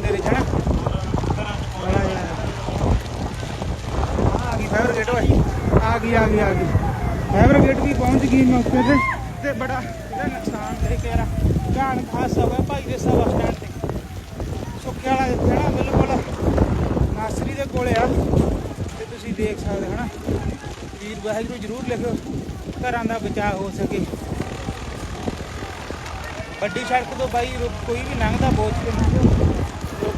ਦੇ ਵਿੱਚ ਵੀ ਪਹੁੰਚ ਗਈ ਮੌਕੇ ਤੇ। ਤੇ ਬੜਾ ਇਹਦਾ ਨੁਕਸਾਨ ਦੇ ਕੇਰਾ ਘਾਣ ਖਾਸ ਸਭ ਹੈ ਭਾਈ ਦੇ ਸਭ ਸਟੈਂਡ ਤੇ। ਸੁੱਕੇ ਵਾਲਾ ਜਿਹੜਾ ਬਿਲਕੁਲ। ਨਾਸਰੀ ਦੇ ਕੋਲੇ ਆ। ਤੇ ਤੁਸੀਂ ਦੇਖ ਸਕਦੇ ਹੋ ਹਨਾ ਵੀਰ ਵਾਹਿਗੁਰੂ ਜਰੂਰ ਲਿਖੋ ਘਰਾਂ ਦਾ ਬਚਾਅ ਹੋ ਸਕੇ। ਵੱਡੀ ਸੜਕ ਤੋਂ ਬਾਈ ਕੋਈ ਵੀ ਲੰਘਦਾ ਬੋਝ ਕੇ ਨਾ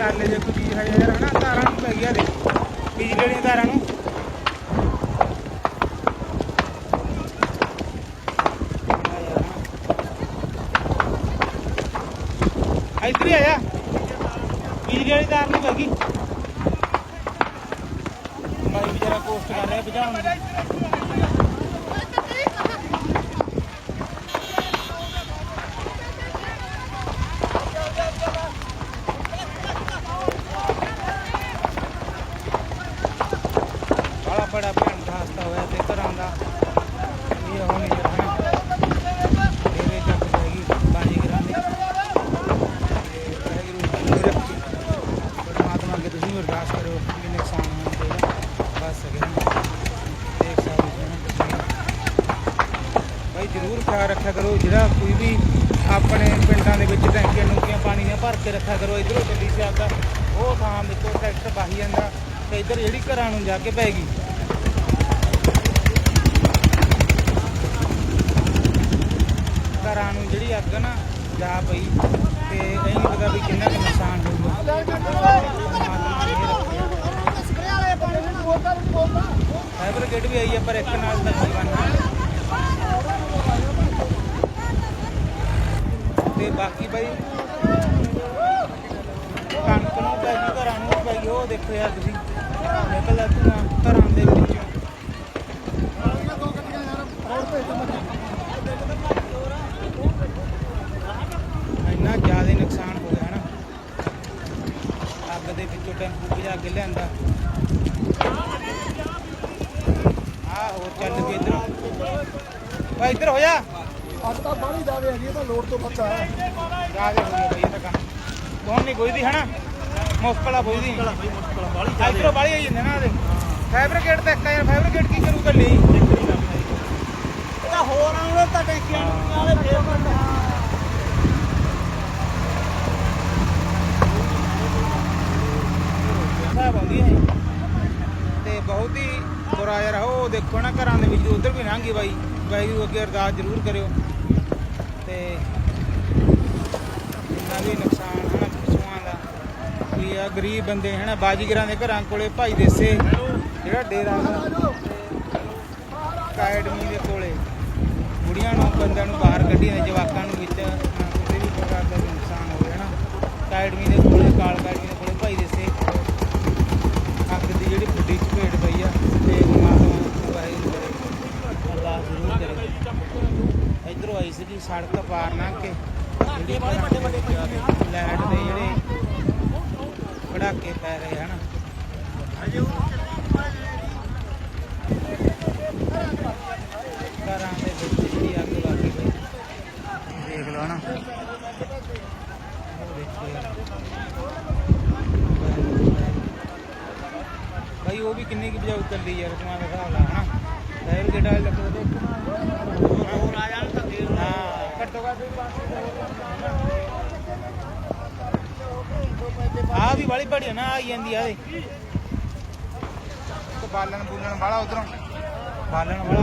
ਜਾ। ਮੇਰਾ ਪਸ਼ੂ ਪਸ਼ੂ ਦਾ ਵੀ ਹਨਾ? ਤਾਰਾਂ ਨੂੰ ਪੈ ਗਿਆ ਦੇ ਬਿਜਲੀ ਵਾਲੀਆਂ ਤਾਰਾਂ ਨੂੰ। ਇੱਧਰ ਹੀ ਆਇਆ ਬਿਜਲੀ ਵਾਲੀ ਤਾਰ ਨਹੀਂ ਲੱਗੀ ਮੈਂ ਵਿਚਾਰਾ ਪੋਸਟ ਕਰ ਰਿਹਾ ਬੁਝਾਉਣ ਦੀ ਬੜਾ ਬੜਾ ਭੈਣ ਦਾ ਹਾਸਤਾ ਹੋਇਆ ਤੇ ਘਰਾਂ ਦਾ ਇਹ ਹੁਣ ਨਹੀਂ ਰਹਿਣਾ ਤੇਰੇ ਚੱਕ ਜਾਏਗੀ ਬਾਜੀ ਗਰਾਂਦੀ ਪਰਮਾਤਮਾ ਅੱਗੇ ਤੁਸੀਂ ਵੀ ਅਰਦਾਸ ਕਰੋ ਕਿ ਨੁਕਸਾਨ ਹੋਣ ਤੋਂ ਬਚ ਸਕੇ ਦੇਖ ਸਕਦੇ ਹੋ ਤੁਸੀਂ ਭਾਈ ਜ਼ਰੂਰ ਖਿਆਲ ਰੱਖਿਆ ਕਰੋ ਜਿਹੜਾ ਕੋਈ ਵੀ ਆਪਣੇ ਪਿੰਡਾਂ ਦੇ ਵਿੱਚ ਟੈਂਕੀਆਂ ਨੁਕੀਆਂ ਪਾਣੀ ਦੀਆਂ ਭਰ ਕੇ ਰੱਖਿਆ ਕਰੋ ਇਧਰੋਂ ਚੱਲੀ ਜਾਂਦਾ ਉਹ ਥਾਂ ਦੇਖੋ ਟਰੈਕਟਰ ਬਾਹੀ ਜਾਂਦਾ ਤੇ ਇਧਰ ਜਿਹੜੀ ਘਰਾਂ ਨੂੰ ਜਾ ਕੇ ਪੈ ਗਈ। ਨੂੰ ਨਾ, ਜਾ ਪਈ, ਤੇ ਇਹ ਨਹੀਂ ਪਤਾ ਵੀ ਕਿੰਨਾ ਕੁ ਨੁਕਸਾਨ ਹੋਊਗਾ ਪਰਮਾਤਮਾ ਮਿਹਰ ਵੀ ਆਈ ਹੈ ਪਰ ਇੱਕ ਨਾਲ ਤਾਂ ਨਹੀਂ ਬਣਨਾ ਤੇ ਬਾਕੀ ਬਾਈ, ਕਣਕ ਨੂੰ ਪੈ ਗਈ ਘਰਾਂ ਨੂੰ ਪੈ ਗਈ ਉਹ ਦੇਖੋ ਯਾਰ ਤੁਸੀਂ। ਨਿਕਲਦਾ ਧੂਆਂ ਘਰਾਂ ਦੇ ਵਿੱਚੋਂ ਇੰਨਾ ਜ਼ਿਆਦਾ ਨੁਕਸਾਨ ਹੋ ਗਿਆ ਨਾ ਅੱਗ ਦੇ ਵਿੱਚੋਂ ਟੈਂਪੂ ਲਿਆਂਦਾ ਆ ਹੋਰ ਚੱਲ ਕੇ ਇਧਰ। ਵਾ ਇੱਧਰ ਹੋ ਜਾ। ਅੱਜ ਤਾਂ ਬਾਹਲੀ ਜਾਵੇ ਹੈਗੀ ਇਹ ਤਾਂ ਲੋਡ ਤੋਂ ਬੱਚਾ ਹੈ। ਬਈ ਇਹ ਤਾਂ ਕੰਮ। ਕੌਣ ਨਹੀਂ ਕੋਈ ਦੀ ਹਨਾ? ਮੁਸ਼ਕਲ ਆ ਕੋਈ ਦੀ ਮੁਸ਼ਕਲ ਬਾਹਲੀ ਇਧਰੋਂ ਬਾਲੀ ਆਈ ਜਾਂਦੇ ਨਾ ਇਹਦੇ ਫੈਬਰਿਕੇਟ ਤੇ ਇੱਕ ਆ ਯਾਰ ਫੈਬਰਿਕੇਟ ਕੀ ਕਰੂਗਾ ਲਈ ਤਾਂ ਹੋਰ ਆਉਣੇ ਤਾਂ ਟੈਂਕੀਆਂ ਨੂੰ ਵਾਲੇ ਫੇਰ ਬੰਦਾ ਸਾਹਿਬ ਆਉਂਦੀ ਹੈ ਤੇ ਬਹੁਤ ਹੀ ਬੁਰਾ ਯਾਰ ਉਹ ਦੇਖੋ ਨਾ ਘਰਾਂ ਦੇ ਵਿੱਚ ਉਧਰ ਵੀ ਲੰਘੀ ਬਾਈ। ਵਾਹਿਗੁਰੂ ਅੱਗੇ ਅਰਦਾਸ ਜ਼ਰੂਰ ਕਰਿਓ। ਤੇ ਇੰਨਾ ਵੀ ਨੁਕਸਾਨ ਹਨਾ ਪਸ਼ੂਆਂ ਦਾ। ਵੀ ਆ ਗਰੀਬ ਬੰਦੇ ਹਨਾ ਬਾਜੀਗਰਾਂ ਦੇ ਘਰਾਂ ਕੋਲੇ ਭਾਈ ਦੇਸੇ ਜਿਹੜਾ ਡੇਰਾ ਵਾ, ਅਕੈਡਮੀ ਦੇ ਕੋਲੇ। ਬੁੜੀਆਂ ਨੂੰ ਬੰਦਿਆਂ ਨੂੰ ਬਾਹਰ ਕੱਢੀਆਂ ਨੇ ਜਵਾਕਾਂ ਨੂੰ ਵਿੱਚ। ਅਹ, ਕਿਸੇ ਵੀ ਪ੍ਰਕਾਰ ਦਾ ਨੁਕਸਾਨ ਹੋਵੇ ਹਨਾ ਅਕੈਡਮੀ ਦੇ ਕੋਲੇ ਕਾਲ ਅਕੈਡਮੀ ਦੇ ਕੋਲੇ ਭਾਈ ਦੇਸੇ ਅੱਗ ਦੀ ਜਿਹੜੀ ਵੱਡੀ ਚਪੇਟ ਪਈ ਆ ਤੇ ਪਰਮਾਤਮਾ ਵਾਹਿਗੁਰੂ ਕਰੇ ਅਰਦਾਸ ਜ਼ਰੂਰ ਕਰੇ ਇਧਰੋਂ ਆਈ ਸੀ ਸੜਕ ਪਾਰ ਲੰਘ ਕੇ ਜਿਹੜੀ ਵੱਡੇ ਵੱਡੇ ਲਾਈਟ ਦੇ ਜਿਹੜੇ ਪੜਾਕੇ ਪੈ ਰਹੇ ਹਨ। ਘਰਾਂ ਦੇ ਵਿੱਚ ਜਿਹੜੀ ਅੱਗ ਲੱਗ ਗਈ। ਦੇਖ ਲਓ ਨਾ ਉਹ ਦੇਖੋ ਭਾਈ ਉਹ ਵੀ ਕਿੰਨੀ ਕੁ ਬਜਾਉ ਚੱਲੀ ਯਾਰ ਤੁਮਾਂ ਦਾ ਹਿਸਾਬ ਲਾ ਹਨਾ। ਫਾਇਰ ਜਿਹੜਾ ਲੱਗਦਾ ਤੇ। ਹੋਰ ਆ ਜਾਣ ਤਾਂ ਫੇਰ ਹਾਂ। ਆ ਵੀ ਵਾਲੀ ਬੜੀ ਨਾ ਆਈ ਜਾਂਦੀ ਆ ਦੇ ਤੇ ਬਾਲਣ ਬੂਲਣ ਵਾਲਾ ਉਧਰੋਂ। ਬਾਲਣ ਵਾਲਾ।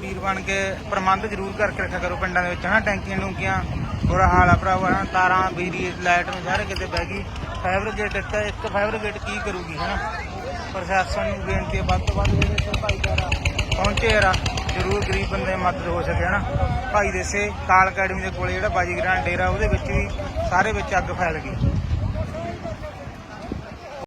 ਵੀਰ ਬਣ ਕੇ ਪ੍ਰਬੰਧ ਜ਼ਰੂਰ ਕਰਕੇ ਰੱਖਿਆ ਕਰੋ ਪਿੰਡਾਂ ਦੇ ਵਿੱਚ ਹਨਾ? ਟੈਂਕੀਆਂ ਟੂੰਕੀਆਂ ਬੁਰਾ ਹਾਲ ਭਰਾਵਾ ਤਾਰਾਂ ਬਿਜਲੀ ਲਾਈਟ ਨੂੰ ਸਾਰੇ ਕਿਤੇ ਬਹਿ ਗਈ। ਫਾਇਰ ਬ੍ਰਿਗੇਡ ਇੱਕ ਫਾਇਰ ਬ੍ਰਿਗੇਡ ਕੀ ਕਰੂਗੀ ਹਨਾ? ਪ੍ਰਸ਼ਾਸਨ ਨੂੰ ਬੇਨਤੀ ਹੈ ਵੱਧ ਤੋਂ ਵੱਧ ਜਿਹੜੇ ਭਾਈਚਾਰਾ ਪਹੁੰਚੇ ਯਾਰ ਜ਼ਰੂਰ ਗਰੀਬ ਬੰਦੇ ਮਦਦ ਹੋ ਸਕੇ ਨਾ ਭਾਈ ਦੇਸੇ ਕਾਲ ਅਕੈਡਮੀ ਦੇ ਕੋਲੇ ਜਿਹੜਾ ਬਾਜੀਗਰਾਂ ਡੇਰਾ, ਉਹਦੇ ਵਿੱਚ ਵੀ ਸਾਰੇ ਵਿੱਚ ਅੱਗ ਫੈਲ ਗਈ।